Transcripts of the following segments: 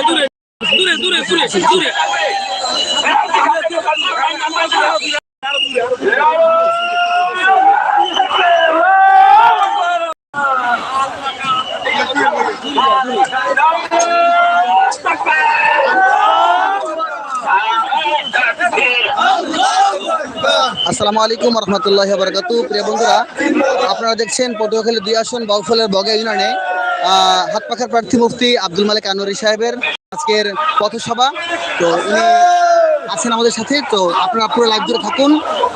দূরে দূরে দূরে দূরে দূরে দূরে আসসালামু আলাইকুম রহমতুল্লাহ বরকাতু প্রিয় বন্ধুরা আপনারা দেখছেন পটুয়াখালী দুই আসন বাউফলের বগা ইউনিয়নে আহ, হাতপাখার প্রার্থী মুফতি আব্দুল মালিক আনোয়ারি সাহেবের আজকের পথসভা। তো উনি আছেন আমাদের সাথে, তো আপনারা পুরো লাইভ জুড়ে থাকুন।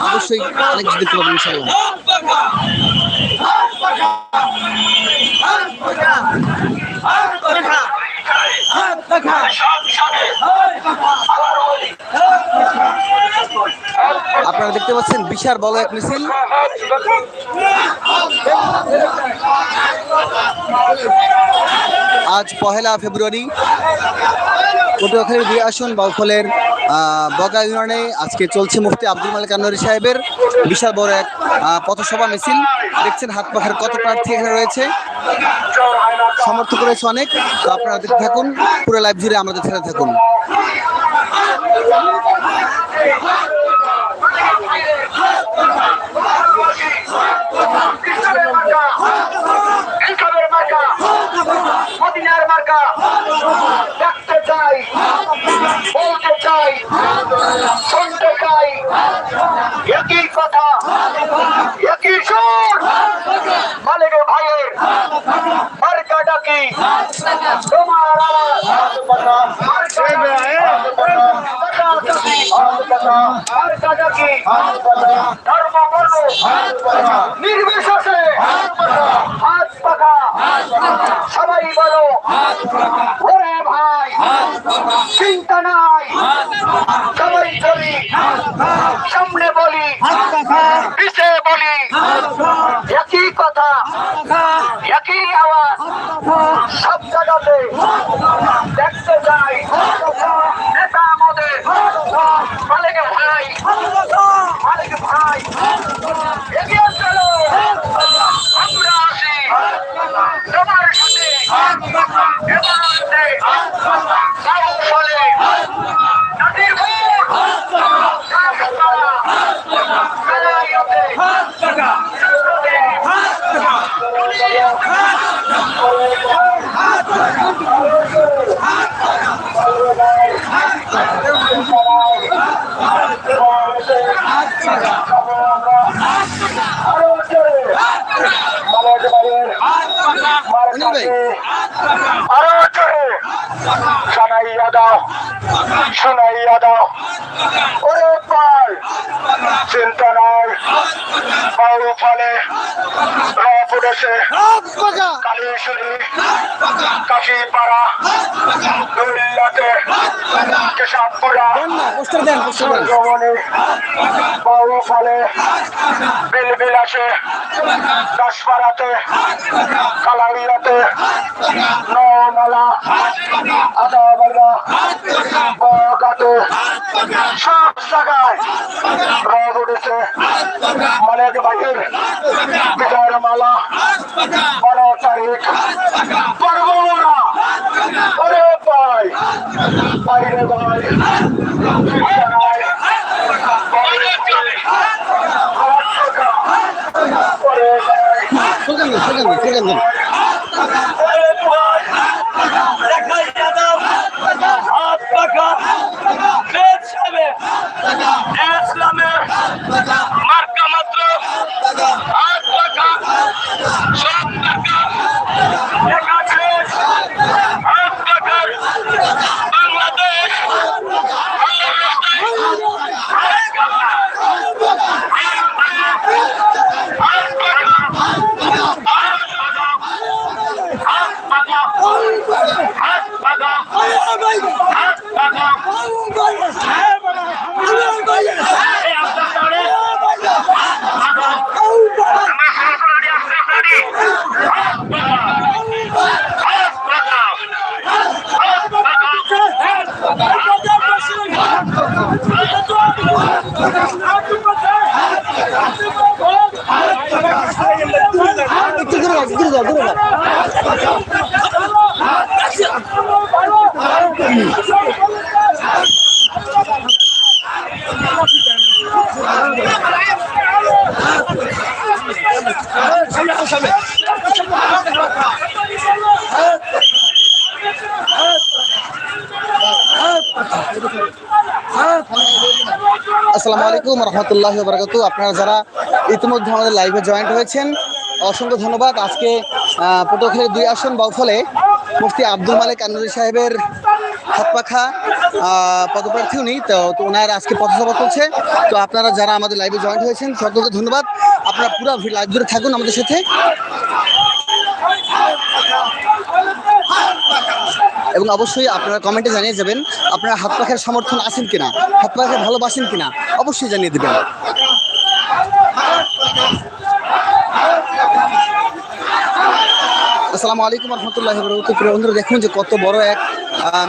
অবশ্যই অনেক কিছু দেখতে পাবেন ইনশাআল্লাহ। আপনারা দেখতে পাচ্ছেন বিশাল বড় এক মিছিল। আজ পহেলা ফেব্রুয়ারি পটুয়াখালীর দুই আসন বাউফলের বগা ইউনিয়নে আজকে চলছে মুফতি আব্দুল মালিক আনোয়ারি সাহেবের বিশাল বড় এক পথসভা মিছিল। দেখছেন হাত পাখার কত প্রার্থী এখানে রয়েছে। সমর্থক রয়েছে অনেক, তো আপনারা দেখতে থাকুন, পুরো লাইভ জুড়ে আমাদের সাথে থাকুন ইসলামের মার্কা ইসলামের মার্কা মদিনার মার্কা দেখতে চাই বলতে চাই শুনতে চাই একই কথা একই সুর মালিকের ভাইয়ের মার্কা ডাকি তোমার আওয়াজ মার্কা ডাকি ধর্ম বর্ণ নির্বিশেষে হাত বলো ওরে ভাই চিন্তা নাই সবাই চলি সামনে বলি পিছে বলি একই কথা একই আওয়াজ সব জায়গাতে দেখতে যাই নেতা আমাদের মালিক ভাই মালিক ভাই এগিয়ে চলো আমরা আছি তোমার সাথে এবার আসছে গাও ফলে নদীর ভোর গাছপালা বেলাইতে আরও জোরে মালিক ভাইয়ের অনিল ভাই আরও জোরে শোনাইয়া দাও শোনাইয়া দাও ওরে পাল চিন্তা নাই বায়ু ফলে রব উঠেছে। কালীশ্বরী কাশিপাড়া দুর্লাতে কেশবপুরা রমণী বায়ু ফলে বিলবিল আসে। দশপাড়াতে কালারিয়াতে নমালা আদাবাগা বগাতে সব জায়গায় রোদ উঠেছে মালিক বাহির বিজয়ের মালা বারো তারিখ ওরে ভাই বাইরে ভাই বাইরে ভাই, ভাই, দেখাইয়া দাও, হাত পাকা, ইসলামের আসসালামু আলাইকুম রহমতুল্লাহ বরকাত আপনারা যারা ইতিমধ্যে আমাদের লাইভে জয়েন্ট হয়েছেন, অসংখ্য ধন্যবাদ। আজকে পটুয়াখালীর দুই আসন বাউফলে মুফতি আব্দুল মালিক আনুরি সাহেবের হাত পাখা আহ, পদপ্রার্থী উনি তো তো ওনার আজকে পথসভা চলছে তো আপনারা যারা আমাদের লাইভে জয়েন্ট হয়েছেন সকলকে ধন্যবাদ। আপনারা পুরো লাইভ জুড়ে থাকুন আমাদের সাথে। এবং অবশ্যই আপনারা কমেন্টে জানিয়ে যাবেন আপনারা হাত পাখার সমর্থন আছেন কিনা হাত পাখা ভালোবাসেন কিনা অবশ্যই জানিয়ে দেবেন। আসসালামু আলাইকুম রহমতুল্লাহ বন্ধুরা দেখুন যে কত বড় এক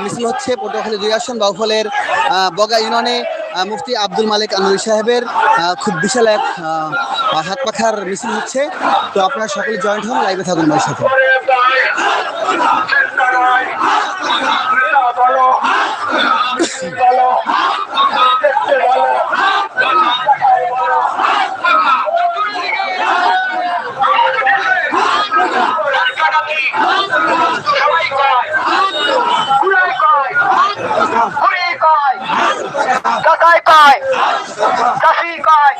মিছিল হচ্ছে পটুয়াখালী দুই আসন বাউফলের বগা ইউনিয়নে মুফতি আব্দুল মালিক আনুরি সাহেবের খুব বিশাল এক হাত পাখার মিছিল হচ্ছে। তো আপনারা সকলে জয়েন্ট হন, লাইভে থাকুন আমার সাথে করে পায় চিন্তা নয় চিন্তা বলো বলো দেখতে বলো সবাই কয় ঘুরাই কয় ঘুরি কয় কাকাই কয়? কাশি কয়?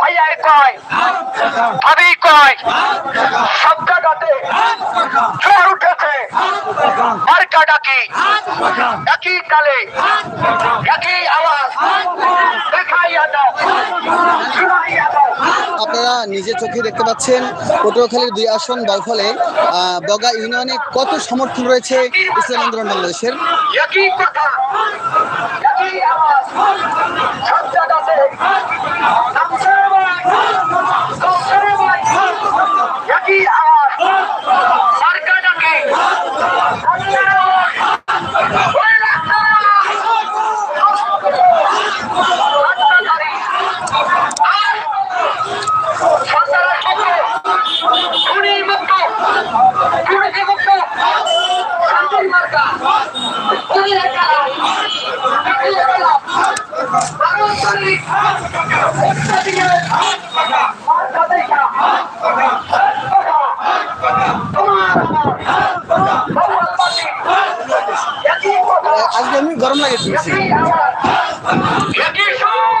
ভাইয়াই কয়? ভাবি কয়? সব জায়গাতে ঝড় উঠেছে। মার্কা ডাকি। একই কালে একই আওয়াজ। দেখাইয়া দাও। আপনারা নিজে চোখে দেখতে পাচ্ছেন পটুয়াখালীর দুই আসন বাউফলে আহ, বগা ইউনিয়নে কত সমর্থন রয়েছে ইসলাম আন্দোলন বাংলাদেশের জায়গাতে নামছেরে ভাই নামছেরে ভাই একই আওয়াজ মার্কা ডাকি নামছেরে ভাই ওই রাস্তা রাস্তাধারী আর সন্তানের মুক্ত খুনি মুক্ত দুর্নীতি মুক্ত শান্তির মার্কা খুনি একা খুনি একা আগুন তৈরি একটা দিকে মার্কা দেখা তোমার আমার বাড়ি একই কথা আহ, আজকে আমি গরম লাগে শুনছি একই আওয়াজ একই সুর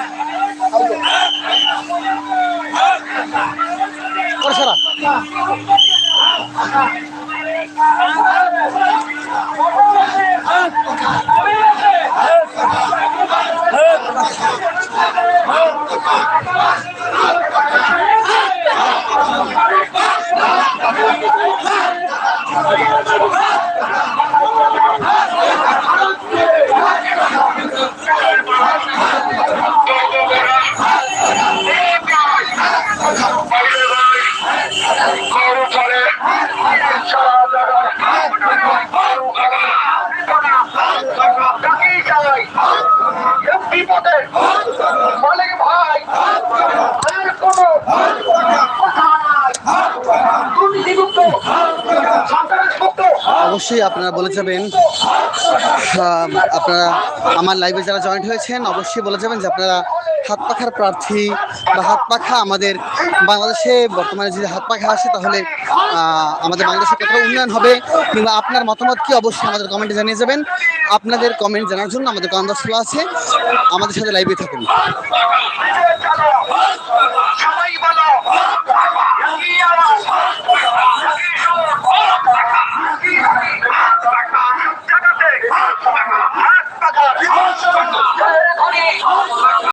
ওরে সারা। বিপদে অবশ্যই আপনারা বলে যাবেন আপনারা আমার লাইভে যারা জয়েন্ট হয়েছেন, অবশ্যই বলে যাবেন যে আপনারা হাত পাখার প্রার্থী বা হাত পাখা আমাদের বাংলাদেশে, বর্তমানে যদি হাত পাখা আসে তাহলে আমাদের বাংলাদেশে কতটা উন্নয়ন হবে কিংবা আপনার মতামত কি অবশ্যই আমাদের কমেন্টে জানিয়ে যাবেন। আপনাদের কমেন্ট জানার জন্য আমাদের কমেন্ট খোলা আছে। আমাদের সাথে লাইভে থাকুন।